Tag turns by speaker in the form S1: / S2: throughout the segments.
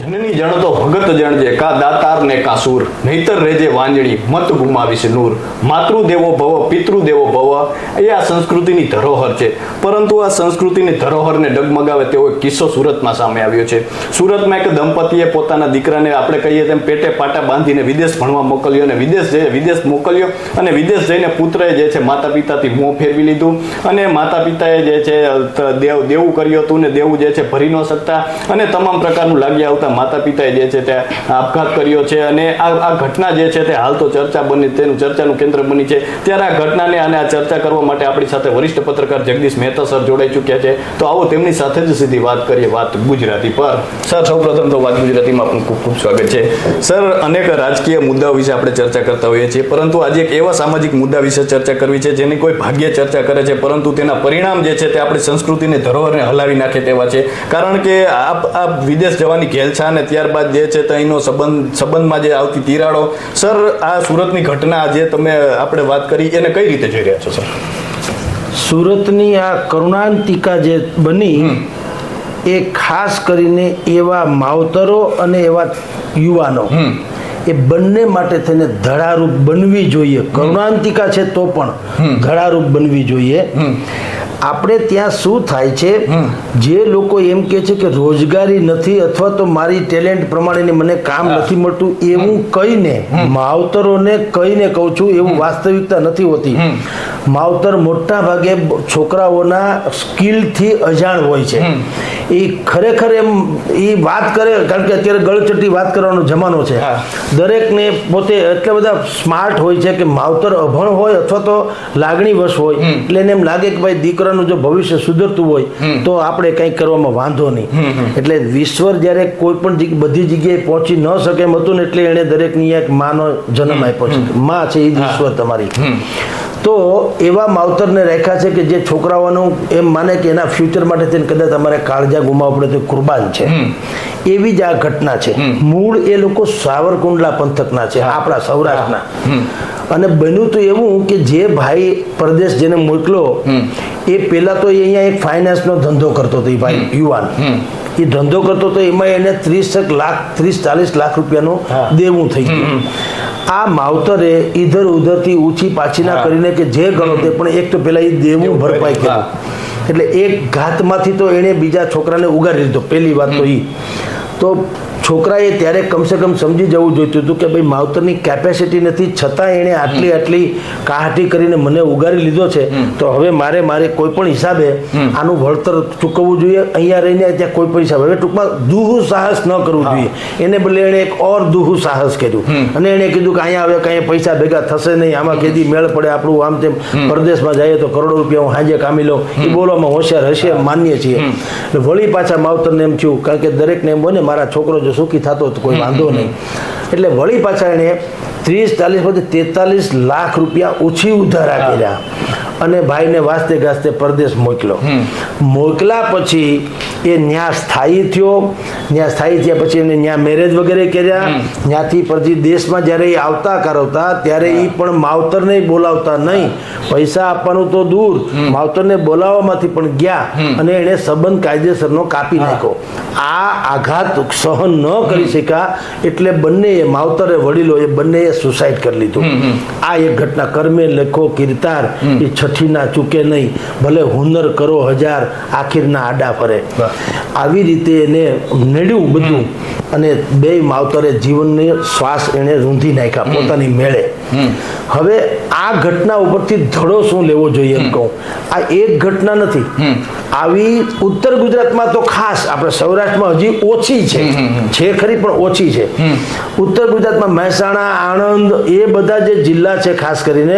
S1: જનની જણતો ભગત જણજે કા દાતાર ને કા સૂર. નહીતર રેજે વાંજણી, મત ગુમાવીશ નૂર. માતૃદેવો ભવ, પિતૃદેવો ભવ. એ આ સંસ્કૃતિની ધરોહર છે. પરંતુ આ સંસ્કૃતિની ધરોહરને ડગમગાવે તેવો કિસ્સો સુરતમાં સામે આવ્યો છે. સુરતમાં એક દંપતીએ પોતાના દીકરાને આપણે કહીએ તેમ પેટે પાટા બાંધીને વિદેશ ભણવા મોકલ્યો અને વિદેશ જઈ, વિદેશ મોકલ્યો અને વિદેશ જઈને પુત્રએ જે છે માતા પિતાથી મોં ફેરવી લીધું. અને માતા પિતાએ જે છે દેવ, દેવું કર્યું હતું ને દેવું જે છે ભરી ન શકતા. અને તમામ પ્રકારનું લાગી આવતા માતા પિતાએ જે છે તે આપઘાત કર્યો છે અને આ આ ઘટના જે છે તે હાલ તો ચર્ચા બની તેનું ચર્ચાનું કેન્દ્ર બની છે. ત્યારે આ ઘટનાને અને આ ચર્ચા કરવા માટે આપણી સાથે વરિષ્ઠ પત્રકાર જગદીશ મહેતા સર જોડાઈ ચૂક્યા છે. તો આવો તેમની સાથે જ સીધી વાત કરીએ વાત ગુજરાતી પર. સર, સૌપ્રથમ તો વાત ગુજરાતીમાં આપનું ખૂબ ખૂબ સ્વાગત છે. સર, અનેક રાજકીય મુદ્દાઓ વિશે આપણે ચર્ચા કરતા હોઈએ છીએ, પરંતુ આજે એક એવા સામાજિક મુદ્દા વિશે ચર્ચા કરવી છે જેની કોઈ ભાગ્ય ચર્ચા કરે છે, પરંતુ તેના પરિણામ જે છે તે આપણી સંસ્કૃતિને ધરોહરને હલાવી નાખે તેવા છે. કારણ કે આ આ વિદેશ જવાની ઘેલછા અને ત્યારબાદ જે છે અહીંનો સંબંધ સંબંધમાં જે આવતી તિરાડો સર આ સુરતની ઘટના જે તમે આપણે વાત કરી એને કઈ રીતે જોઈ રહ્યા છો સર?
S2: સુરતની આ કરુણાંતિકા જે બની એ ખાસ કરીને એવા માવતરો અને એવા યુવાનો એ બંને માટે થઈને ધડારૂપ બનવી જોઈએ. કરુણાંતિકા છે તો પણ ધડારૂપ બનવી જોઈએ. આપણે ત્યાં શું થાય છે? જે લોકો એમ કે છે કે રોજગારી નથી અથવા તો મારી ટેલેન્ટ પ્રમાણેની મને કામ નથી મળતું એવું કહીને માવતરોને કહીને કહું છું એવું વાસ્તવિકતા નથી હોતી. માવતર મોટા ભાગે છોકરાઓના સ્કિલથી અજાણ હોય છે. એ ખરેખર એમ એ વાત કરે કારણ કે અત્યારે ગળચટી વાત કરવાનો જમાનો છે. દરેકને પોતે એટલા બધા સ્માર્ટ હોય છે કે માવતર અભણ હોય અથવા તો લાગણીવશ હોય. એટલે એને એમ લાગે કે ભાઈ દીકરાનું જો ભવિષ્ય સુધરતું હોય તો આપણે કંઈક કરવામાં વાંધો નહીં. એટલે વિશ્વર જ્યારે કોઈ પણ બધી જગ્યાએ પહોંચી ન શકે એમ હતું ને એટલે એણે દરેકની એક માનો જન્મ આપ્યો છે. માં છે એ જ ઈશ્વર તમારી. તો એવા માવતરને રાખ્યા છે કે જે છોકરાઓનું એમ માને કે એના ફ્યુચર માટે થઈને કદાચ તમારે કાળજા ગુમાવવા પડે તો કુરબાન છે. એવી જ આ ઘટના છે. મૂળ એ લોકો સાવરકુંડલા પંથકના છે આપણા સૌરાષ્ટ્રના. અને બન્યું તો એવું કે જે ભાઈ પરદેશ જેને મોકલો એ પહેલા તો અહીંયા એક ફાઇનાન્સનો ધંધો કરતો હતો એ ભાઈ યુવાન. એ ધંધો કરતો તો એમાં એને ત્રીસ લાખ ત્રીસ ચાલીસ લાખ રૂપિયાનું દેવું થઈ ગયું. આ માવતરે ઈધર ઉધરથી ઊંચી પાછીના કરીને કે જે ગણો તે પણ એક તો પેલા એ દેવું ભરપાઈ કર્યું. એટલે એક ઘાતમાંથી તો એણે બીજા છોકરાને ઉગાડી દીધો. પહેલી વાત તો એ તો છોકરાએ ત્યારે કમસે કમ સમજી જવું જોઈતું હતું કે ભાઈ માવતરની કેપેસિટી નથી છતાં એણે આટલી આટલી કાહટી કરીને મને ઉગારી લીધો છે તો હવે મારે મારે કોઈ પણ હિસાબે આનું વળતર ચૂકવવું જોઈએ. અહીંયા રહીને ત્યાં કોઈ પણ હિસાબે. હવે ટૂંકમાં દુહુ સાહસ ન કરવું જોઈએ. એને બદલે એણે એક ઓર દુહુ સાહસ કર્યું. અને એણે કીધું કે અહીંયા હવે કાંઈ પૈસા ભેગા થશે નહીં. આમાં કેદી મેળ પડે આપણું આમ તેમ. પરદેશમાં જઈએ તો કરોડો રૂપિયા હું હાજે કામી લઉં. એ બોલવામાં હોશિયાર હશે માનીએ છીએ. વળી પાછા માવતરને એમ થયું કારણ કે દરેકને એમ હોય ને મારા છોકરો જો સુખી થતો તો કોઈ વાંધો નહીં. એટલે વળી પાછા એણે ત્રીસ ચાલીસ પછી તેતાલીસ લાખ રૂપિયા ઓછી ઉધાર આપી અને ભાઈને વાસ્તે ગાસ્તે પરદેશ મોકલો મોકલા પછી એ ન્યા સ્થાયી થયો ન્યા સ્થાયી થયા પછી એને ન્યા મેરેજ વગેરે કર્યા. ત્યાંથી પછી દેશમાં જ્યારે એ આવતા કરાવતા ત્યારે એ પણ માવતરને બોલાવતા નહીં. પૈસા આપવાનું તો દૂર. માવતરને બોલાવવામાંથી પણ ગયા અને એણે સંબંધ કાયદેસરનો કાપી નાખ્યો. આ આઘાત સહન ન કરી શક્યા એટલે બંને માવતરે વડીલો એ બંનેએ સુસાઇડ કરી લીધું. આ એક ઘટના. કર્મે લખો કીર્તાર એ છઠ્ઠીના ચૂકે નહીં. ભલે હુનર કરો હજાર આખીરના આડા ફરે. આવી રીતે એને નડ્યું બધું અને બે માવતરે જીવનને શ્વાસ એને રૂંધી નાખ્યા પોતાની મેળે. હવે આ ઘટના ઉપરથી ધડો શું લેવો જોઈએ એમ કહું. આ એક ઘટના નથી. આવી ઉત્તર ગુજરાતમાં તો ખાસ આપણે સૌરાષ્ટ્રમાં હજી ઓછી છે. છે ખરી પણ ઓછી છે. ઉત્તર ગુજરાતમાં મહેસાણા આણંદ એ બધા જે જિલ્લા છે ખાસ કરીને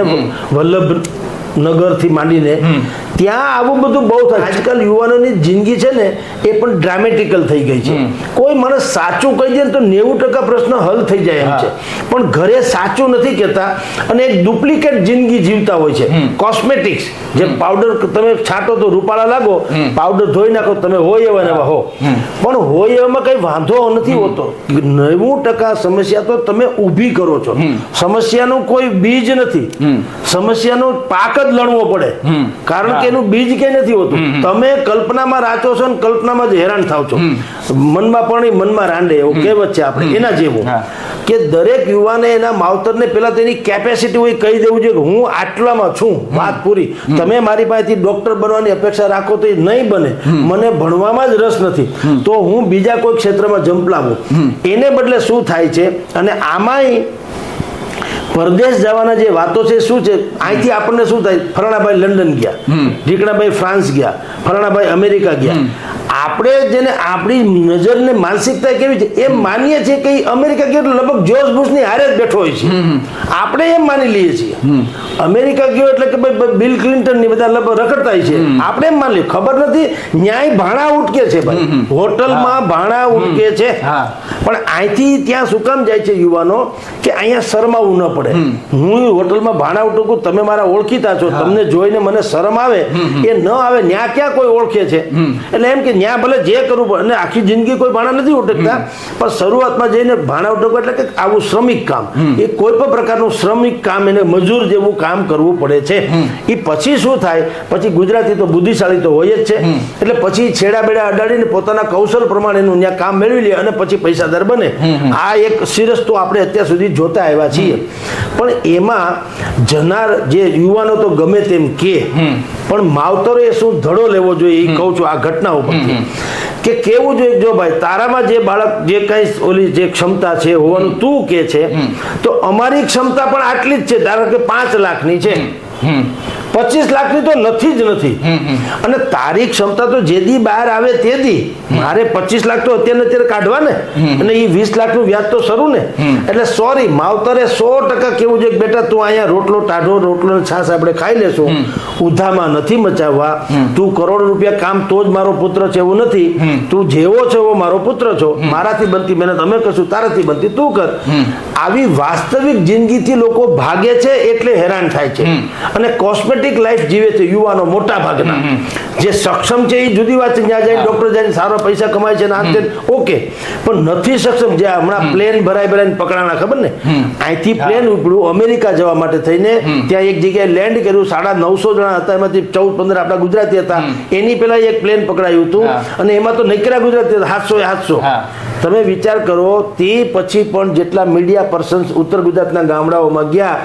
S2: વલ્લભ નગરથી માંડીને ત્યાં આવું બધું બહુ થાય. આજકાલ યુવાનોની જિંદગી છે ને એ પણ ડ્રામેટિકલ થઈ ગઈ છે. કોઈ માણસ સાચું કહી દે તો નેવું ટકા પ્રશ્ન હલ થઈ જાય એમ છે. પણ ઘરે સાચું નથી કહેતા અને એક ડુપ્લિકેટ જિંદગી જીવતા હોય છે. કોસ્મેટિક્સ જે પાવડર તમે છાંટો તો રૂપાળા લાગો પાવડર ધોઈ નાખો તમે હોય એવા એવા હો. પણ હોય એવામાં કઈ વાંધો નથી હોતો. નેવું ટકા સમસ્યા તો તમે ઊભી કરો છો. સમસ્યાનું કોઈ બીજ નથી. સમસ્યાનો પાક જ લણવો પડે. કારણ કે એનું બીજ કે નથી હોતું. તમે કલ્પનામાં રાચો છો ને કલ્પનામાં જ હેરાન થાવ છો. મનમાં પણ મનમાં રાંડે એવું કહેવત છે આપણે એના જેવું. કે દરેક યુવાને એના માવતરને પેલા તેની કેપેસિટી હોય કહી દેવું જોઈએ કે હું આટલામાં છું વાત પૂરી. તમે મારી પાસેથી ડોક્ટર બનવાની અપેક્ષા રાખો તો એ નહીં બને. મને ભણવામાં જ રસ નથી. તો હું બીજા કોઈ ક્ષેત્રમાં જંપલાવું એને બદલે શું થાય છે? અને આમાંય પરદેશ જવાના જે વાતો છે શું છે? અહીંથી આપણને શું થાય? ફરણાભાઈ લંડન ગયા. ઢીકણાભાઈ ફ્રાન્સ ગયા. ફરણાભાઈ અમેરિકા ગયા. આપણે જેને આપણી નજરને માનસિકતા કેવી છે એ માનીએ છીએ કે અમેરિકા ગયો લગભગ જોર્જ બુશની હારે જ બેઠો હોય છે. આપણે એમ માની લઈએ છીએ. અમેરિકા ગયો એટલે કે ભાઈ બિલ ક્લિન્ટનની બધા લગભગ રખડતા છે. આપણે એમ માની ખબર નથી ન્યાય ભાણા ઉટકે છે ભાઈ. હોટલમાં ભાણા ઉટકે છે.
S1: હા.
S2: પણ અહીંથી ત્યાં શું કામ જાય છે યુવાનો? કે અહીંયા શરમાવું ન પડે. હું હોટલમાં ભાણા ઉટકું તમે મારા ઓળખીતા છો. તમને જોઈને મને શરમ આવે. એ ન આવે ન્યા ક્યાં કોઈ ઓળખે છે? એટલે એમ કે ન્યા ભલે જે કરવું પડે અને આખી જિંદગી કોઈ ભાણા નથી ઉટકતા પણ શરૂઆતમાં જઈને ભાણા ઉટકવું એટલે કે આવું શ્રમિક કામ. એ કોઈ પણ પ્રકારનું શ્રમિક કામ એને મજૂર જેવું કામ કરવું પડે છે. એ પછી શું થાય? પછી ગુજરાતી તો બુદ્ધિશાળી તો હોય જ છે. એટલે પછી છેડા બેડા અડાડીને પોતાના કૌશલ પ્રમાણે એનું ત્યાં કામ મેળવી લે અને પછી પૈસાદાર બને. આ એક સિરસ તો આપણે અત્યાર સુધી જોતા આવ્યા છીએ. પણ એમાં જનાર જે યુવાનો તો ગમે તેમ કે પણ માવતરે શું ધડો લેવો જોઈએ એ કહું છું આ ઘટનાઓ કે કેવું જોઈએ? જો ભાઈ તારામાં જે બાળક જે કઈ ઓલી જે ક્ષમતા છે હોવાનું તું કે છે તો અમારી ક્ષમતા પણ આટલી જ છે ધારો કે પાંચ લાખની છે. પચીસ લાખની તો નથી જ નથી. અને તારી ક્ષમતા તો જે દી બહાર આવે તે દી. મારે પચીસ લાખ તો અત્યારે અત્યારે કાઢવા ને અને એ વીસ લાખનું વ્યાજ તો શરૂ ને એટલે સોરી માવતરે સો ટકા કેવું છે બેટા તું અહીંયા રોટલો ટાઢો રોટલો છાશ આપણે ખાઈ લેશું. ઉધામાં નથી મચાવવા. તું કરોડ રૂપિયા કામ તો જ મારો પુત્ર છે એવું નથી. તું જેવો છે એવો મારો પુત્ર છો. મારાથી બનતી મહેનત અમે કરશું તારાથી બનતી તું કર. આવી વાસ્તવિક જિંદગીથી લોકો ભાગે છે એટલે હેરાન થાય છે. અને કોસ્મેટિક લાઈફ જીવે છે યુવાનો મોટા ભાગના જે સક્ષમ છે એ જુદી વાત છે. જ્યાં જઈને ડોક્ટર જઈને સારો પૈસા કમાય છે ને ઓકે. પણ નથી સક્ષમ. જે હમણાં પ્લેન ભરાઈ ભરાઈને પકડાણા ખબર ને? અહીંથી પ્લેન ઉપડ્યું અમેરિકા જવા માટે થઈને ત્યાં એક જગ્યાએ લેન્ડ કર્યું. સાડા નવસો જણા હતા. એમાંથી ચૌદ પંદર આપણા ગુજરાતી હતા. એની પેલા એક પ્લેન પકડાયું હતું. અને એમાં તો નકરા ગુજરાતી હતા. સાતસો એ સાતસો. તમે વિચાર કરો તે પછી પણ જેટલા મીડિયા પર્સન્સ ઉત્તર ગુજરાતના ગામડાઓમાં ગયા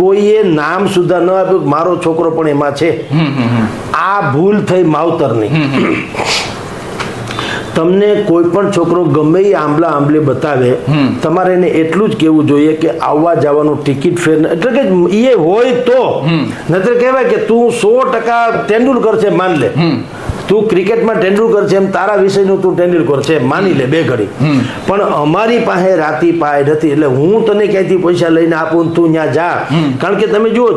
S2: કોઈએ નામ સુધા ન આપ્યું મારો છોકરો પણ એમાં છે. આ ભૂલ થઈ માવતરની. તમને કોઈ પણ છોકરો ગમે એ આંબલા આંબલે બતાવે તમારે એને એટલું જ કહેવું જોઈએ કે આવવા જવાનું ટિકિટ ફેર એટલે કે એ હોય તો. નતર કહેવાય કે તું સો ટકા તેંડુલકર છે માન લે. તું ક્રિકેટમાં તેંડુલકર છે એમ તારા વિષયનું તું તેંડુલકર છે માની લે બે ઘડી. પણ અમારી પાસે રાતી પાય નથી એટલે હું તને ક્યાંયથી પૈસા લઈને આપું તું ત્યાં જા. કારણ કે તમે જુઓ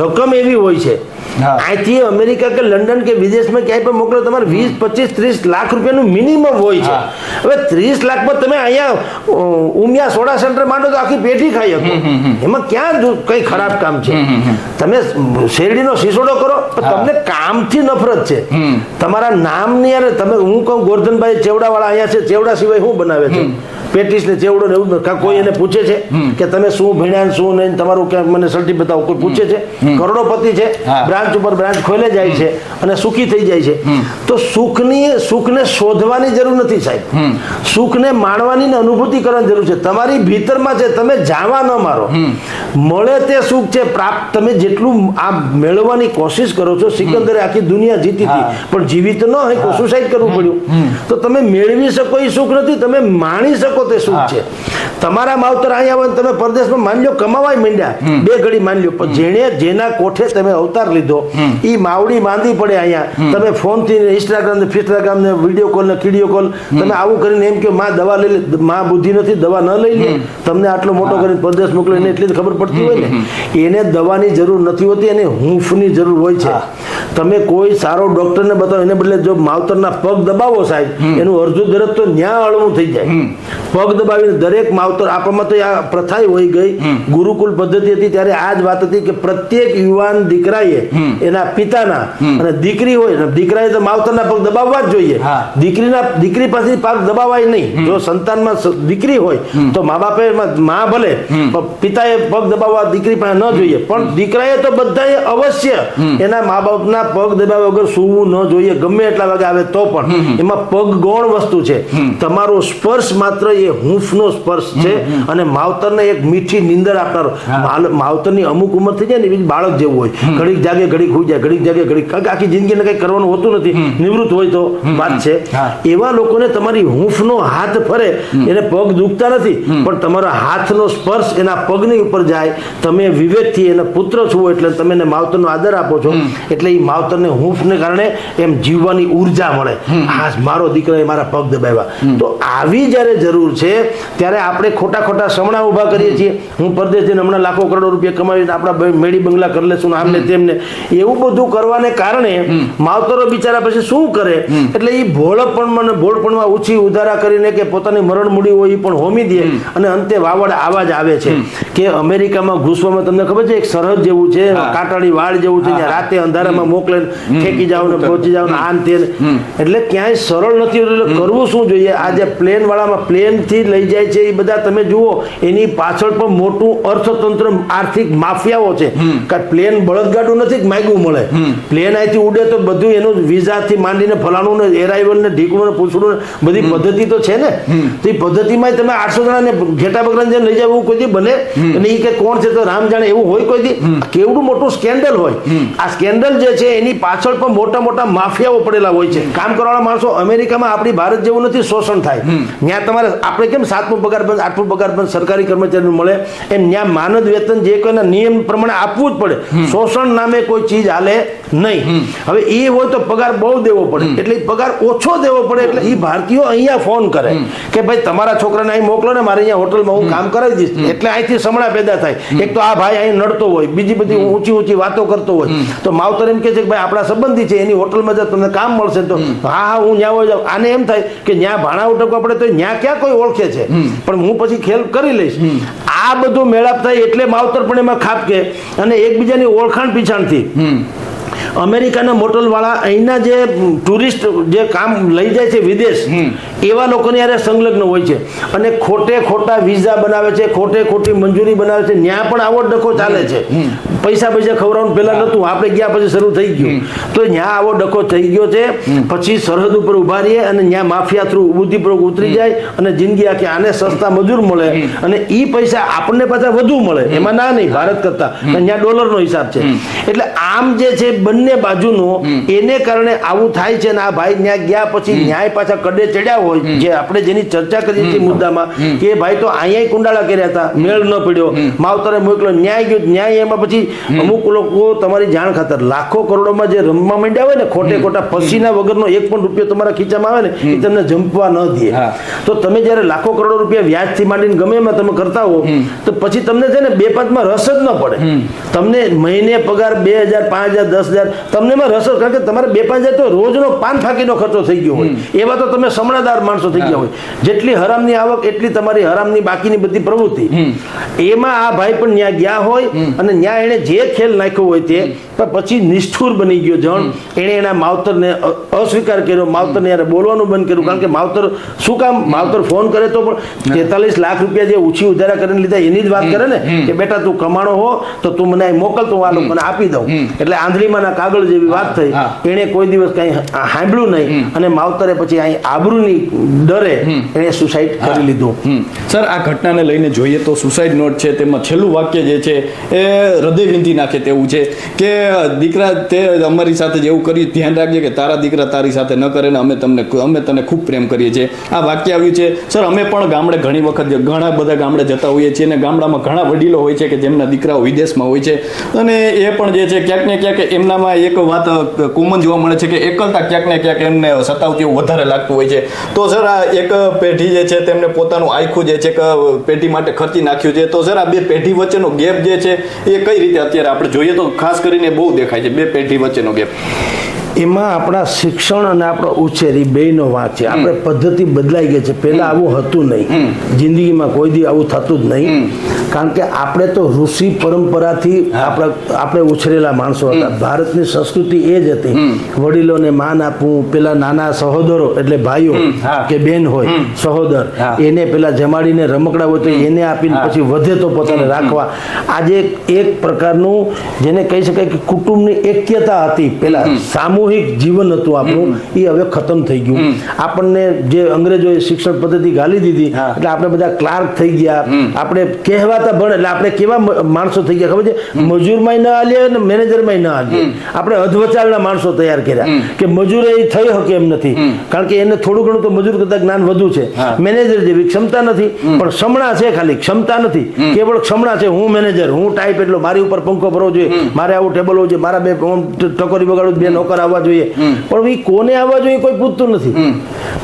S2: રકમ એવી હોય છે. અહીંથી અમેરિકા કે લંડન કે વિદેશમાં ક્યાંય પણ મોકલો તમારે વીસ પચીસ ત્રીસ લાખ રૂપિયાનું મિનિમમ હોય છે. હવે ત્રીસ લાખમાં તમે અહીંયા ઉમિયા સોડા સેન્ટર માંડો તો આખી પેઢી ખાઈ શકો. એમાં ક્યાં કઈ ખરાબ કામ છે? તમે શેરડીનો સિસોડો કરો તમને કામથી નફરત છે. તમારા નામની અને તમે, હું કહું, ગોરધનભાઈ ચેવડાવાળા અહીંયા છે, ચેવડા સિવાય શું બનાવે છે? પેટીસ ને ચેવડો ને એવું કાં કોઈ એને પૂછે છે કે તમે શું ભણ્યા શું નહીં તમારું કે મને સર્ટી બતાવો. કોઈ પૂછે છે? કરોડોપતિ છે બ્રાન્ચ ઉપર બ્રાન્ચ ખોલે જાય છે અને સુખી થઈ જાય છે. તો સુખની સુખને શોધવાની જરૂર નથી સાહેબ. સુખને માણવાની ને અનુભૂતિ કરવાની જરૂર છે. તમારી ભીતરમાં છે તમે જાવા ન મારો. મળે તે સુખ છે પ્રાપ્ત તમે જેટલું આ મેળવવાની કોશિશ કરો છો સિકંદરે આખી દુનિયા જીતી હતી. પણ જીવિત ન હોય સુસાઇડ કરવું પડ્યું. તો તમે મેળવી શકો એ સુખ નથી તમે માણી શકો તે સુખ છે? તમારા માવતર અહીંયા આવે તમે પરદેશમાં માની લો કમાવાય માંડ્યા. બે ઘડી માની લો જેણે જેના કોઠે તમે અવતાર લીધો એ માવડી માંદી પડે અહીંયા. તમે ફોનથી ઇન્સ્ટાગ્રામ ને ફિસ્ટાગ્રામ ને વીડિયો કોલ ને કીડીયો કોલ તમે આવું કરીને એમ કે માં દવા લઈ લે. માં બુદ્ધિ નથી દવા ન લઈ લે. તમને આટલો મોટો કરીને પરદેશ મોકલો એને એટલી જ ખબર પડતી હોય ને? એને દવાની જરૂર નથી હોતી એને હૂંફની જરૂર હોય છે. તમે કોઈ સારો ડોક્ટરને બતાવો એને બદલે જો માવતરના પગ દબાવો સાહેબ એનું અડધું દરદ તો ન્યા હળવું થઈ જાય. પગ દબાવીને દરેક માવતર આપણામાં તો આ પ્રથા હોય ગઈ. ગુરુકુલ પદ્ધતિ હતી ત્યારે આ જ વાત હતી કે પ્રત્યેક યુવાન દીકરાએ એના પિતાના અને દીકરી હોય દીકરાએ તો માવતરના પગ દબાવવા જ જોઈએ. દીકરીના દીકરી પાસે પગ દબાવાય નહીં. જો સંતાનમાં દીકરી હોય તો મા બાપે માં- ભલે પિતાએ પગ દબાવવા દીકરી પાસે ન જોઈએ. પણ દીકરાએ તો બધાએ અવશ્ય એના મા બાપના પગ દબાવ્યા વગર સૂવું ન જોઈએ. ગમે એટલા વાગે આવે તો પણ. એમાં પગ ગૌણ વસ્તુ છે. તમારો સ્પર્શ માત્ર એ હૂંફનો સ્પર્શ છે અને માવતરને એક મીઠી નીંદર આપનાર માવતરની અમુક ઉંમર થઈ જાય ને એવી બાળક જેવું હોય. ઘડીક જાગે ઘડીક હોઈ જાય ઘડીક જાગે ઘડીક આખી જિંદગીને કંઈ કરવાનું હોતું નથી. નિવૃત્ત હોય તો વાત છે. એવા લોકોને તમારી હૂંફનો હાથ ફરે એને પગ દુખતા નથી પણ તમારા હાથનો સ્પર્શ એના પગની ઉપર જાય. તમે વિવેકથી એના પુત્ર છો એટલે તમે એને માવતરનો આદર આપો છો. એટલે એ માવતરને હૂંફને કારણે એમ જીવવાની ઊર્જા મળે. હા મારો દીકરાએ મારા પગ દબાવ્યા. તો આવી જ્યારે જરૂર છે. ત્યારે આપણે ખોટા ખોટા સમણા ઊભા કરીએ છીએ. હું પરદેશ જઈને હમણાં લાખો કરોડો રૂપિયા કમાવીને આપણા મેડી બંગલા કરી લેશું ને આમને તેમને. એવું બધું કરવાને કારણે માવતરો બિચારા પછી શું કરે? એટલે એ ભોળપણ ને ભોળપણમાં ઓછી ઉધારા કરીને કે પોતાની મરણ મૂડી હોય એ પણ હોમી દે અને અંતે વાવડ આવા જ આવે છે. કે અમેરિકામાં ઘૂસવામાં તમને ખબર છે એક સરહદ જેવું છે કાંટાળી વાળ જેવું છે જ્યાં રાતે અંધારામાં મોકલે ફેંકી જાવ ને પહોંચી જાવ ને આન તે એટલે ક્યાંય સરળ નથી એટલે કરવું શું જોઈએ? આ જે પ્લેન વાળામાં પ્લેન થી લઈ જાય છે એ બધા તમે જુઓ એની પાછળ પણ મોટું અર્થતંત્ર આર્થિક માફિયાઓ છે. કારણ પ્લેન બળદગાડું નથી માગ્યું મળે. પ્લેન અહીંથી ઉડે તો બધું એનું વિઝાથી માંડીને ફલાણું ને એરાઇવલ ને ઢીકણું ને પૂછડું બધી પદ્ધતિ તો છે ને? તો એ પદ્ધતિમાં તમે આઠસો જણાને ઘેટા બકરાને જેમ લઈ જાવ એવું કોઈ બને? અને એ કે કોણ છે તો રામ જાણે એવું હોય કોઈ દી? કેવડું મોટું સ્કેન્ડલ હોય. આ સ્કેન્ડલ જે છે એની પાછળ પણ મોટા મોટા માફિયાઓ પડેલા હોય છે. કામ કરવાના માણસો અમેરિકામાં આપણી ભારત જેવું નથી શોષણ થાય. ત્યાં તમારે આપણે કેમ સાતમો પગાર બંધ આઠમો પગાર બંધ સરકારી કર્મચારીને મળે? એમ ત્યાં માનદ વેતન જે કોઈના નિયમ પ્રમાણે આપવું જ પડે. શોષણ નામે કોઈ ચીજ હાલે નહીં. હવે એ હોય તો પગાર બહુ દેવો પડે. એટલે પગાર ઓછો દેવો પડે એટલે એ ભારતીયો અહીંયા ફોન કરે કે ભાઈ તમારા છોકરાને અહીં મોકલો ને મારે અહીંયા હોટલમાં હું કામ કરાવી દઈશ. એટલે અહીંથી સમણા પેદા થાય. એક તો આ ભાઈ અહીં નડતો હોય બીજી બધી ઊંચી ઊંચી વાતો કરતો હોય. તો માવતર એમ કે છે કે ભાઈ આપણા સંબંધી છે એની હોટલમાં જ તમને કામ મળશે તો હા હા હું ન્યા જાઉં. આને એમ થાય કે ન્યા ભાણા ઉટકવા પડે તો ન્યા ક્યાં કોઈ ઓળખે છે. પણ હું પછી ખેલ કરી લઈશ. આ બધું મેળાપ થાય એટલે માવતર પણ એમાં ખાપકે અને એકબીજાની ઓળખાણ પીછાણથી. અમેરિકાના મોટલવાળા અહીંના જે ટુરિસ્ટ જે કામ લઈ જાય છે વિદેશ એવા લોકોની યારે સંલગ્ન હોય છે. અને ખોટે ખોટા વિઝા બનાવે છે ખોટે ખોટી મંજૂરી બનાવે છે ત્યાં પણ આવો ડખો ચાલે છે. પૈસા પૈસા ખવડાવવાનું પહેલા નહોતું આપણે ગયા પછી શરૂ થઈ ગયું. તો ત્યાં આવો ડખો થઈ ગયો છે. પછી સરહદ ઉપર ઊભા રહીએ અને ત્યાં માફિયા થ્રુ બુદ્ધિપૂર્વક ઉતરી જાય અને જિંદગી આખી આને સસ્તા મજૂર મળે. અને એ પૈસા આપણને પાછા વધુ મળે. એમાં ના નહીં ભારત કરતા. ડોલર ત્યાં ડોલરનો હિસાબ છે. એટલે આમ જે છે બંને બાજુનું એને કારણે આવું થાય છે ને આ ભાઈ ત્યાં ગયા પછી ન્યાય પાછા કડે ચડ્યા હોય જે આપણે જેની ચર્ચા કરીએ છીએ મુદ્દામાં કે ભાઈ તો અહીંયા કુંડાળા કર્યા હતા મેળ ન પડ્યો. માવતરે મોકલો ન્યાય ગયો ન્યાય એમાં પછી અમુક લોકો તમારી જાણ ખાતર લાખો કરોડોમાં જે રમવા માંડ્યા હોય ને ખોટે ખોટા પસીના વગરનો એક પણ રૂપિયો તમારા ખીચામાં આવે ને એ તમને જંપવા ન દે. તો તમે જ્યારે લાખો કરોડો રૂપિયા વ્યાજથી માંડીને ગમે એમાં તમે કરતા હો તો પછી તમને છે ને બે પાંચમાં રસ જ ન પડે. તમને મહિને પગાર બે હજાર પાંચ હજાર દસ હજાર તમને એમાં રસ કારણ કે તમારે બે પાંચ હજાર તો રોજનો પાન ફાંકીનો ખર્ચો થઈ ગયો હોય. એવા તો તમે સમણાદાર માણસો થઈ ગયા હોય. જેટલી હરામની આવક એટલી તમારી હરામની બાકીની બધી પ્રવૃત્તિ. એમાં આ ભાઈ પણ ન્યા ગયા હોય અને ન્યા એણે જે ખેલ નાખ્યો હોય તે પણ પછી નિષ્ઠુર બની ગયો જણ. એણે એના માવતરને અસ્વીકાર કર્યો. માવતરને યાર બોલવાનું બંધ કર્યું. કારણ કે માવતર શું કામ? માવતર ફોન કરે તો પણ તેતાલીસ લાખ રૂપિયા જે ઓછી ઉધારા કરીને લીધા એની જ વાત કરે ને કે બેટા તું કમાણો હો તો તું મને મોકલ તો હું આ લોકોને આપી દઉં. એટલે આંધળીમાંના કાગળ જેવી વાત થઈ. એણે કોઈ દિવસ કઈ સાંભળ્યું નહીં. અને માવતરે પછી અહીં આબરૂની ડરે એણે સુસાઇડ કરી લીધું.
S1: સર આ ઘટનાને લઈને જોઈએ તો સુસાઇડ નોટ છે તેમાં છેલ્લું વાક્ય જે છે એ હૃદય વિંધી નાખે તેવું છે કે દીકરા તે અમારી સાથે જેવું કર્યું. ધ્યાન રાખજે કે તારા દીકરા તારી સાથે ન કરે ને અમે તમને અમે તને ખૂબ પ્રેમ કરીએ છીએ. આ વાક્ય આવ્યું છે, સર, અમે પણ ગામડે ઘણી વખત ઘણા બધા ગામડે જતા હોઈએ છીએ અને ગામડામાં ઘણા વડીલો હોય છે કે જેમના દીકરાઓ વિદેશમાં હોય છે. અને એ પણ જે છે, ક્યાંક ને ક્યાંક એમનામાં એક વાત કોમન જોવા મળે છે કે એકલતા ક્યાંક ને ક્યાંક એમને સતાવતી એવું વધારે લાગતું હોય છે. તો સર, આ એક પેઢી જે છે, તેમને પોતાનું આખું જે છે કે પેઢી માટે ખર્ચી નાખ્યું છે. તો સર, આ બે પેઢી વચ્ચેનો ગેપ જે છે, એ કઈ રીતે અત્યારે આપણે જોઈએ? તો ખાસ કરીને બહુ દેખાય છે બે પેઢી વચ્ચેનો ગેપ
S2: એમાં આપણા શિક્ષણ અને આપણો ઉછેર એ બેયનો વાંક છે. આપણે પદ્ધતિ બદલાઈ ગઈ છે. પહેલા આવું હતું નહીં. જિંદગીમાં કોઈ દી આવું થતું જ નહીં. કારણ કે આપણે તો ઋષિ પરંપરાથી આપણે આપણે ઉછરેલા માણસો હતા. ભારતની સંસ્કૃતિ એ જ હતી. વડીલોને માન આપવું પેલા નાના સહોદરો એટલે ભાઈઓ કે બેન હોય સહોદર એને પેલા જમાડીને રમકડા હોય તો એને આપીને પછી વધે તો પોતાને રાખવા. આજે એક પ્રકારનું જેને કહી શકાય કે કુટુંબની એક્યતા હતી. પેલા સામૂહિક જીવન હતું આપણું એ હવે ખતમ થઈ ગયું. આપણને જે અંગ્રેજોએ શિક્ષણ પદ્ધતિ ગાલી દીધી એટલે આપણે બધા ક્લાર્ક થઈ ગયા. આપણે કહેવાતા ભણ એટલે આપણે કેવા માણસો થઈ ગયા? ખબર છે? મજૂરમાંય ના હાલીએ અને મેનેજરમાંય ના હાલીએ આપણે અધવચાળના માણસો તૈયાર કર્યા. કે મજૂર એ થઈ શકે એમ નથી. કારણ કે એને થોડું ઘણું તો મજૂર કરતા જ્ઞાન વધુ છે. મેનેજર જેવી ક્ષમતા નથી. પણ ક્ષમણા છે ખાલી. ક્ષમતા નથી. કેવળ ક્ષમણા છે. હું મેનેજર હું ટાઈપ એટલો મારી ઉપર પંખો ભરવો જોઈએ. મારે આવું ટેબલ હોવું જોઈએ. મારા બે ટકોરી વગાડું બે નોકર આવવા જોઈએ. પણ એ કોને આવવા જોઈએ કોઈ પૂછતું નથી.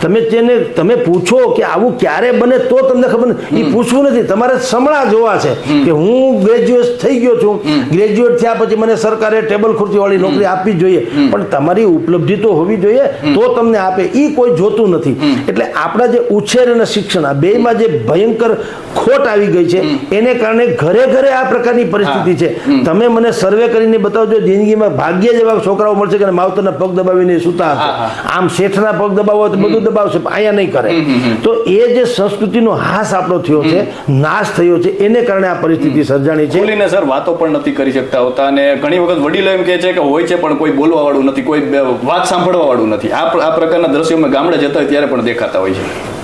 S2: તમે જેને તમે પૂછો કે આવું ક્યારે બને તો તમને ખબર નથી. એ પૂછવું નથી. તમારે સમળા જોવા છે કે હું ગ્રેજ્યુએટ થઈ ગયો છું. ગ્રેજ્યુએટ થયા પછી મને સરકારે ટેબલ ખુરશીવાળી નોકરી આપવી જોઈએ. પણ તમારી ઉપલબ્ધિ તો હોવી જોઈએ. તો તમને આપે. એ કોઈ જોતું નથી. એટલે આપણા જે ઉછેર અને શિક્ષણ આ બેમાં જે ભયંકર ખોટ આવી ગઈ છે એને કારણે ઘરે ઘરે આ પ્રકારની પરિસ્થિતિ છે. તમે મને સર્વે કરીને બતાવજો. જિંદગીમાં ભાગ્ય જ એવા છોકરાઓ મળશે કે માવતરના પગ દબાવીને સૂતા
S3: હા,
S2: હશે આમ શેઠના પગ દબાવો હોય તો બધું દબાવશે પણ અહીંયા નહીં કરે તો એ જે સંસ્કૃતિનો હાસ આપણો થયો છે નાશ થયો છે એને કારણે આ પરિસ્થિતિ સર્જાણી છે
S1: ખુલીને સર વાતો પણ નથી કરી શકતા હોતા અને ઘણી વખત વડીલો એમ કહે છે કે હોય છે પણ કોઈ બોલવા વાળું નથી કોઈ બે- વાત સાંભળવા વાળું નથી આ પ્ર- આ પ્રકારના દ્રશ્યો અમે ગામડે જતા હોય ત્યારે પણ દેખાતા હોય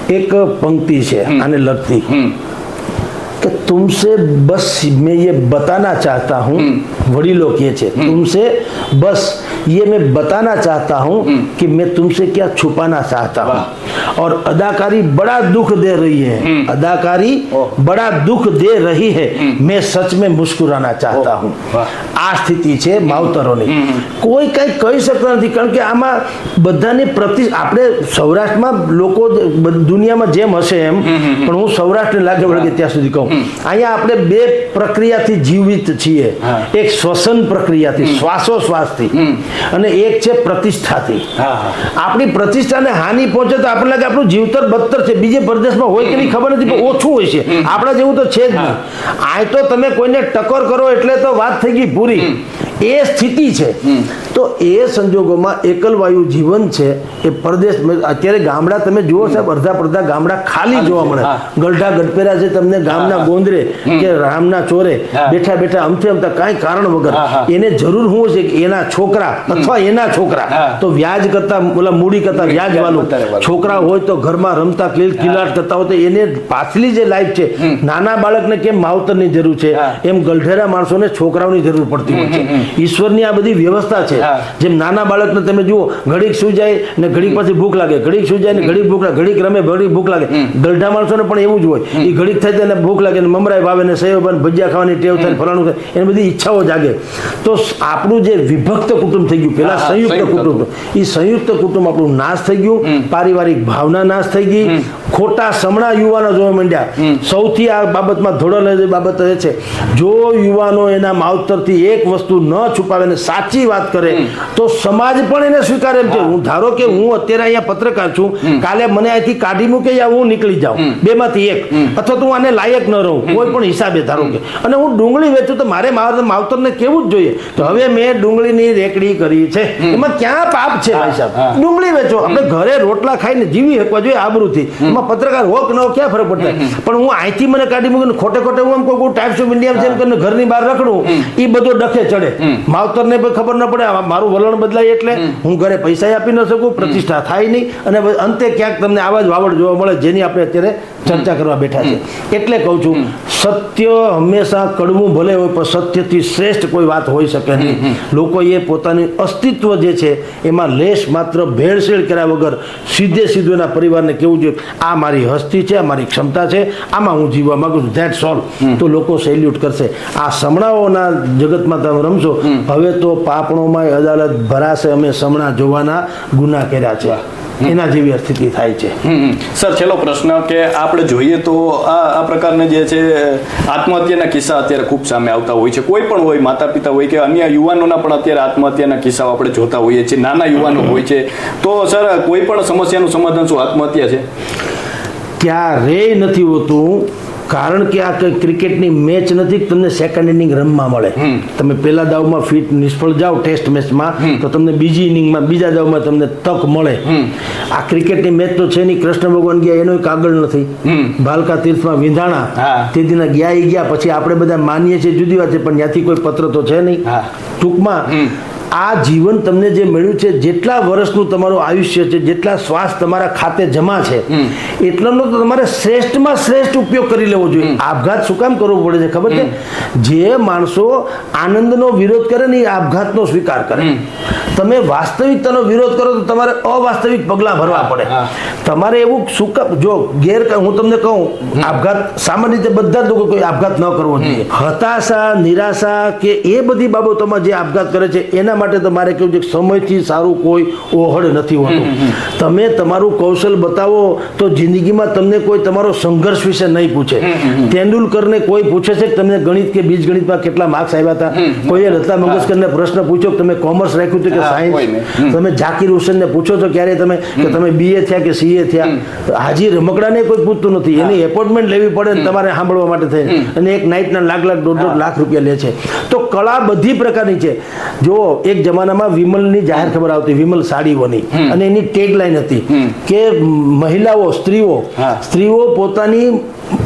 S1: છે
S2: एक पंक्ति છે आने लगती
S1: હમ
S2: कि तुमसे बस मैं ये बताना चाहता हूँ वडीलों के છે तुमसे बस ये मैं बताना चाहता हूँ कि मैं तुमसे क्या छुपाना चाहता हूँ और अदाकारी बड़ा दुख दे रही है अदाकारी
S1: ओह।
S2: बड़ा दुख दे रही है मैं सच में मुस्कुराना चाहता हूँ
S1: વાહ.
S2: આ સ્થિતિ છે માવતરોની કોઈ કઈ કહી શકતા નથી કારણ કે આમાં બધાની પ્રતિ આપણે સૌરાષ્ટ્રમાં લોકો જ બ- દુનિયામાં જેમ હશે એમ પણ હું સૌરાષ્ટ્રને લાગે વળગે ત્યાં સુધી કહું અહીંયા આપણે બે પ્રક્રિયાથી જીવિત છીએ
S3: હા.
S2: એક શ્વસન પ્રક્રિયાથી શ્વાસોશ્વાસથી અને એક છે પ્રતિષ્ઠાથી. આપણી પ્રતિષ્ઠાને હાનિ પહોંચે તો આપણને લાગે આપણું જીવતર બદતર છે. બીજે પ્રદેશમાં હોય કે નહીં ખબર નથી પણ ઓછું હોય છે. આપણા જેવું તો છે જ નહીં. આ તો તમે કોઈને ટકોર કરો એટલે તો વાત થઈ ગઈ પૂરી. એ સ્થિતિ છે. તો એ સંજોગોમાં એકલવાયુ જીવન છે એ પરદેશ અત્યારે ગામડા તમે જુઓ સાહેબ અડધા પડધા ગામડા ખાલી જોવા મળે.
S3: હા.
S2: ગલઢા ગઢપેરા છે તમને ગામના ગોંદરે કે રામના ચોરે બેઠા બેઠા અમથે અમથા કાંઈ કારણ વગર. એને જરૂર શું છે કે એના છોકરા અથવા એના છોકરા. તો વ્યાજ કરતા ઓલા મૂડી કરતા વ્યાજ વાળું છોકરા હોય તો ઘરમાં રમતા કિલ કિલાટ કરતા હોય તો એને પાછલી જે લાઈફ છે નાના બાળકને કેમ માવતરની જરૂર છે. એમ ગલઢેરા માણસોને છોકરાઓની જરૂર પડતી હોય છે. ઈશ્વરની આ બધી વ્યવસ્થા છે. જેમ નાના બાળકને તમે જુઓ ઘડીક સુઈ જાય ને ઘડીક પછી ભૂખ લાગે. ઘડીક સુઈ જાય ને ઘડીક ભૂખ લાગે. ઘડીક રમે ઘડીક ભૂખ લાગે. દલઢા માણસોને પણ એવું જ હોય. એ ઘડીક થાય તેને ભૂખ લાગે ને મમરાય ભાવે ને સેવ બને ભજીયા ખાવાની ટેવ થાય ફલાણું થાય. એની બધી ઈચ્છાઓ જાગે. તો આપણું જે વિભક્ત કુટુંબ થઈ ગયું પેલા સંયુક્ત કુટુંબ. એ સંયુક્ત કુટુંબ આપણું નાશ થઈ ગયું. પારિવારિક ભાવના નાશ થઈ ગઈ. ખોટા સમણા યુવાનો જોવા માંડ્યા. સૌથી આ બાબતમાં ધોળો બાબત એ છે જો યુવાનો એના માવતરથી એક વસ્તુ ન છુપાવે ને સાચી વાત કરે તો સમાજ પણ એને સ્વીકારે એમ છે હું. ધારો કે હું અત્યારે અહીંયા પત્રકાર છું કાલે મને અહીંથી કાઢી મૂકે યા હું નીકળી જાઉં બેમાંથી એક. અથવા તો હું આને લાયક ન રહું કોઈ પણ હિસાબે ધારો કે. અને હું ડુંગળી વેચું તો મારે માવતર માવતરને કેવું જ જોઈએ? તો હવે મેં ડુંગળીની રેકડી કરી છે. એમાં ક્યાં પાપ છે? ભાઈ સાહેબ ડુંગળી વેચો. આપણે ઘરે રોટલા ખાઈને જીવી શકવા જોઈએ આબરૂથી. એમાં પત્રકાર હોક ન ક્યાં ફરક પડતા પણ હું અહીંથી મને કાઢી મૂકીને ખોટે ખોટે હું એમ કોઈ ટાઈપ્સ ઓફ ઇન્ડિયા જેમ કરીને ઘરની બહાર રખડું એ બધો ડખે ચડે. માવતરને પણ ખબર ન પડે મારું વલણ બદલાય એટલે હું ઘરે પૈસા આપી ન શકું પ્રતિષ્ઠા થાય નહીં. અને અંતે ક્યાંક તમને આવા જ વાવડ જોવા મળે જેની આપણે અત્યારે ચર્ચા કરવા બેઠા છે એટલે કહું છું સત્ય હંમેશા કડવું ભલે હોય પણ સત્યથી શ્રેષ્ઠ કોઈ વાત હોઈ શકે નહીં. લોકોએ પોતાનું અસ્તિત્વ જે છે એમાં લેશ માત્ર ભેળસેળ કર્યા વગર સીધે સીધું એના પરિવારને કેવું જોઈએ? આ મારી હસ્તી છે આ મારી ક્ષમતા છે આમાં હું જીવવા માંગુ છું. ધેટ્સ ઓલ તો લોકો સેલ્યુટ કરશે. આ સમણાઓના જગતમાં તમે રમશો હવે તો પાપણોમાં અદાલત ભરાશે અમે સમણા જોવાના ગુના કર્યા છે. એના જેવી સ્થિતિ થાય છે.
S1: સર છેલ્લો પ્રશ્ન કે આપણે જોઈએ તો આ આ પ્રકારના જે છે આત્મહત્યાના કિસ્સા અત્યારે ખૂબ સામે આવતા હોય છે. કોઈ પણ હોય માતા પિતા હોય કે અન્ય યુવાનોના પણ અત્યારે આત્મહત્યાના કિસ્સાઓ આપણે જોતા હોઈએ છીએ. નાના યુવાનો હોય છે. તો સર કોઈ પણ સમસ્યાનું સમાધાન શું? આત્મહત્યા છે?
S2: ક્યારેય નથી હોતું કારણ કે આ કંઈ ક્રિકેટની મેચ નથી તમને સેકન્ડ ઇનિંગ રમવા મળે. તમે પહેલા દાવમાં ફિટ નિષ્ફળ જાઓ ટેસ્ટ મેચમાં તો તમને બીજી ઇનિંગમાં બીજા દાવમાં તમને તક મળે. આ ક્રિકેટની મેચ તો છે નહીં કૃષ્ણ ભગવાન ગયા એનો કાગળ નથી. ભાલકા તીર્થમાં વિંધાણા.
S1: હા.
S2: તે દિના ગયા ગયા પછી આપણે બધા માનીએ છીએ જુદી વાત છે પણ ત્યાંથી કોઈ પત્ર તો છે નહીં. ટૂંકમાં આ જીવન તમને જે મળ્યું છે જેટલા વર્ષનું તમારું આયુષ્ય છે જેટલા શ્વાસ તમારા ખાતે જમા છે એટલાનો તો તમારે શ્રેષ્ઠમાં શ્રેષ્ઠ ઉપયોગ કરી લેવો જોઈએ. આપઘાત શું કામ કરવો પડે છે ખબર છે? જે માણસો આનંદનો વિરોધ કરે ને એ આપઘાતનો સ્વીકાર કરે. તમે વાસ્તવિકતાનો વિરોધ કરો તો તમારે અવાસ્તવિક પગલાં ભરવા પડે. તમારે એવું શું કામ જો ગેર હું તમને કહું આપઘાત સામાન્ય રીતે બધા જ લોકો કોઈ આપઘાત ન કરવો જોઈએ. હતાશા નિરાશા કે એ બધી બાબતોમાં જે આપઘાત કરે છે એના માટે તમારે કહ્યું છે કે સમયથી સારું કોઈ ઓહળ નથી હોતું. તમે તમારું કૌશલ બતાવો તો જિંદગીમાં તમને કોઈ તમારો સંઘર્ષ વિશે નહીં પૂછે. તેંડુલકરને કોઈ પૂછે છે કે તમને ગણિત કે બીજગણિતમાં કેટલા માર્ક્સ આવ્યા હતા? કોઈએ લતા મંગેશકરને પ્રશ્ન પૂછ્યો કે તમે કોમર્સ રાખ્યું હતું કે સાયન્સ તમે ઝાકીર હુસેનને પૂછો છો ક્યારે તમે? કે તમે બીએ થયા કે સીએ થયા? હાજી રમકડાને કોઈ પૂછતું નથી. એની એપોઇન્ટમેન્ટ લેવી પડે ને તમારે સાંભળવા માટે થઈ અને એક નાઇટના લાખ લાખ દોઢ દોઢ લાખ રૂપિયા લે છે. તો કળા બધી પ્રકારની છે. જો એક જમાનામાં વિમલની જાહેર ખબર આવતી વિમલ સાડીઓની. અને એની ટેગ લાઈન હતી કે મહિલાઓ સ્ત્રીઓ સ્ત્રીઓ પોતાની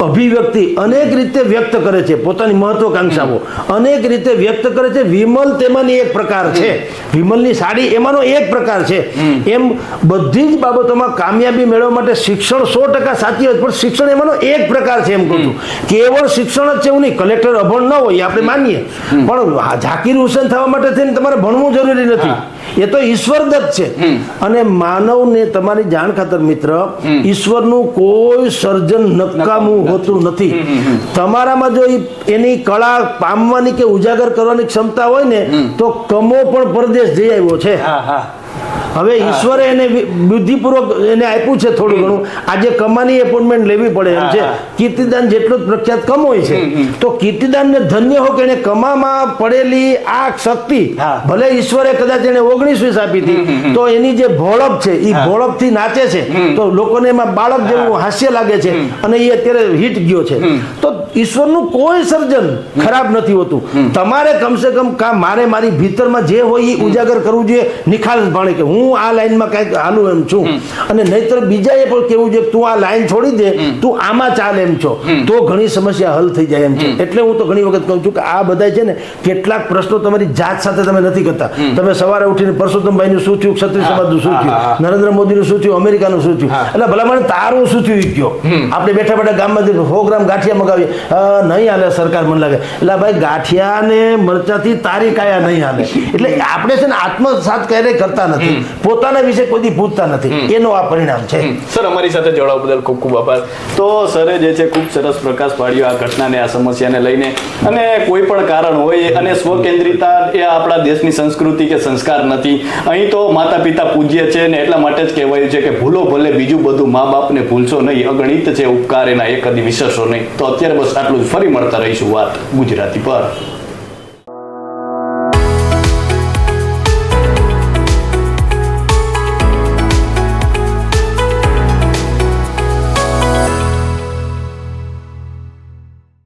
S2: અભિવ્યક્તિ અનેક રીતે વ્યક્ત કરે છે. પોતાની મહત્વકાંક્ષાઓ અનેક રીતે વ્યક્ત કરે છે. વિમલ તેમાંની એક પ્રકાર છે. વિમલની સાડી એમાંનો એક પ્રકાર છે. એમ બધી જ બાબતોમાં કામયાબી મેળવવા માટે શિક્ષણ સો ટકા સાચી હોય પણ શિક્ષણ એમાંનો એક પ્રકાર છે એમ કહું છું. કેવળ શિક્ષણ જ છે એવું નહીં. કલેક્ટર અભણ ન હોય આપણે માનીએ. પણ ઝાકીર હુસેન થવા માટે થઈને તમારે ભણવું જરૂરી નથી. એ તો ઈશ્વરદત્ત છે. અને માનવને તમારી જાણ ખાતર મિત્ર ઈશ્વરનું કોઈ સર્જન નકામું હોતું નથી. તમારામાં જો એની કળા પામવાની કે ઉજાગર કરવાની ક્ષમતા હોય ને તો કમો પણ પરદેશ જઈ આવ્યો છે.
S1: હા હા.
S2: હવે ઈશ્વરે એને બુદ્ધિપૂર્વક એને આપ્યું છે થોડું ઘણું. આજે કમાની એપોઇન્ટમેન્ટ લેવી પડે એમ છે. કીર્તિદાન જેટલો જ પ્રખ્યાત કમોય છે. તો કીર્તિદાનને ધન્ય હો કે એને કમામાં પડેલી આ શક્તિ ભલે ઈશ્વરે કદાચ એને ઓગણીસ વીસ આપી હતી તો એની જે ભોળપ છે એ ભોળપથી નાચે છે. તો લોકોને એમાં બાળક જેવું હાસ્ય લાગે છે અને એ અત્યારે હિટ ગયો છે. તો ઈશ્વરનું કોઈ સર્જન ખરાબ નથી હોતું. તમારે કમસે કમ કા મારે મારી ભીતરમાં જે હોય એ ઉજાગર કરવું જોઈએ નિખાલસ ભાણે કે હું આ લાઈનમાં કાંઈક હાલું એમ છું. અને નહીતર બીજાએ પણ કેવું છે તું આ લાઈન છોડી દે તું આમાં ચાલ એમ છો. તો ઘણી સમસ્યા હલ થઈ જાય એમ છે. એટલે હું તો ઘણી વખત કહું છું કે આ બધા છે ને કેટલાક પ્રશ્નો તમારી જાત સાથે તમે નથી કરતા. તમે સવારે ઉઠીને પરસોત્તમભાઈનું શું થયું ક્ષત્રિય સમાજનું શું થયું નરેન્દ્ર મોદીનું શું થયું અમેરિકાનું શું થયું. એટલે ભલામણ તારું શું થયું ગયો આપણે બેઠા બેઠા ગામમાં સો ગ્રામ ગાંઠિયા મગાવીએ. નહીં હાલે સરકાર મને લાગે. એટલે ભાઈ ગાંઠિયા ને મરચાથી તારી કાયા નહીં હાલે. એટલે આપણે છે ને આત્મસાત ક્યારેય કરતા નથી. પોતાના વિશે કોઈ પૂછતા નથી. એનો આ પરિણામ છે.
S1: સર અમારી સાથે જોડાવા બદલ ખૂબ ખૂબ આભાર. તો સરે જે છે ખૂબ સરસ પ્રકાશ પાડ્યો આ ઘટનાને આ સમસ્યાને લઈને. અને કોઈ પણ કારણ હોય અને સ્વકેન્દ્રિતા એ આપણા દેશની સંસ્કૃતિ કે સંસ્કાર નથી. અહીં તો માતા પિતા પૂજ્ય છે ને એટલા માટે જ કહેવાયું છે કે ભૂલો ભલે બીજું બધું મા બાપને ભૂલશો નહીં અગણિત છે ઉપકાર એના એક કદી વિશેષો નહીં. તો અત્યારે બસ આટલું જ. ફરી મળતા રહીશું વાત ગુજરાતી પર.